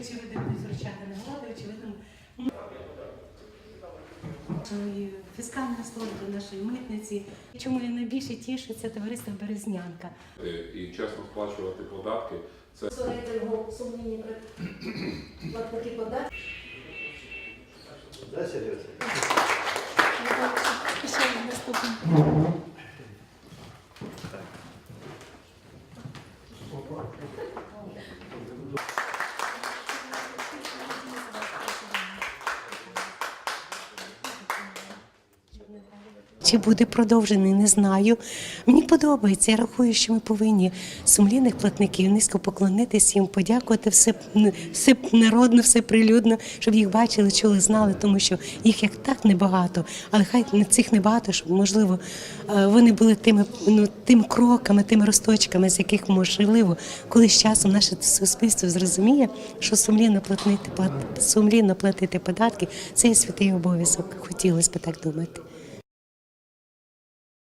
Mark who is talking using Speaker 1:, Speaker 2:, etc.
Speaker 1: Очевидно, будуть вручати нагороди, очевидно. Нашої Фіскальної служби нашої митниці. Чому я найбільше тішу, це товариство Березнянка.
Speaker 2: Е, і чесно сплачувати податки це
Speaker 3: Створити його сумлінні платники податків.
Speaker 4: Да, Сережа?
Speaker 1: Ще наступне. Чи буде продовжений, не знаю. Мені подобається. Я рахую, що ми повинні сумлінних платників низько поклонитись їм, подякувати все, все народно, все прилюдно, щоб їх бачили, чули, знали, тому що їх як так небагато, але хай не цих небагато, щоб можливо е, вони були тими, ну, тими кроками, тими росточками, з яких можливо, коли з часом наше суспільство зрозуміє, що сумлінно платити, плат, сумлінно платити податки це є святий обов'язок. Хотілося б так думати.